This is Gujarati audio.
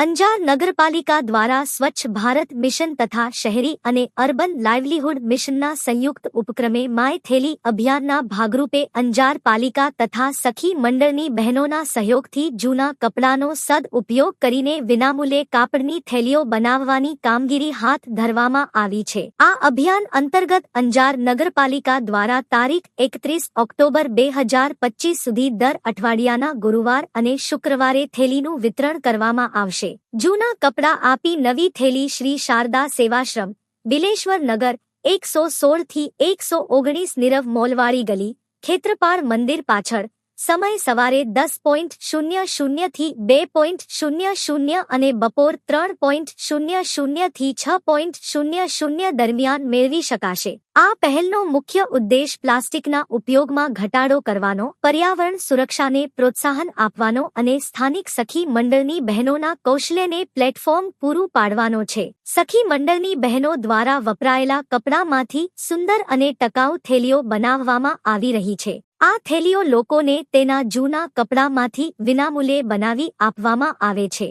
અંજાર નગરપાલિકા દ્વારા સ્વચ્છ ભારત મિશન તથા શહેરી અને અર્બન લાઇવલીહુડ મિશનના સંયુક્ત ઉપક્રમે માય થેલી અભિયાનના ભાગરૂપે અંજાર પાલિકા તથા સખી મંડળની બહેનોના સહયોગથી જૂના કપડાનો સદ ઉપયોગ કરીને વિનામૂલ્યે કાપડની થેલીઓ બનાવવાની કામગીરી હાથ ધરવામાં આવી છે. આ અભિયાન અંતર્ગત અંજાર નગરપાલિકા દ્વારા તારીખ એકત્રીસ ઓક્ટોબર બે હજાર પચીસ સુધી દર અઠવાડિયાના ગુરુવાર અને શુક્રવારે થેલીનું વિતરણ કરવામાં આવશે. જૂના કપડાં આપી નવી થેલી શ્રી શારદા સેવાશ્રમ, બિલેશ્વર નગર, એકસો સોળથી એકસો ઓગણીસ નીરવ મોલવાળી ગલી, ખેત્રપાળ મંદિર પાછળ સમય સવારે દસ પોઈન્ટ શૂન્ય શૂન્યથી બે પોઈન્ટ શૂન્ય શૂન્ય અને બપોર ત્રણ પોઈન્ટ શૂન્ય શૂન્યથી છ પોઈન્ટ શૂન્ય શૂન્ય દરમિયાન મેળવી શકાશે. આ પહેલનો મુખ્ય ઉદ્દેશ પ્લાસ્ટિકના ઉપયોગમાં ઘટાડો કરવાનો, પર્યાવરણ સુરક્ષાને પ્રોત્સાહન આપવાનો અને સ્થાનિક સખી મંડળની બહેનોના કૌશલ્યને પ્લેટફોર્મ પૂરું પાડવાનો છે. સખી મંડળની બહેનો દ્વારા વપરાયેલા કપડામાંથી સુંદર અને ટકાઉ થેલીઓ બનાવવામાં આવી રહી છે. આ થેલીઓ લોકોને તેના જૂના કપડામાંથી વિનામૂલ્યે બનાવી આપવામાં આવે છે.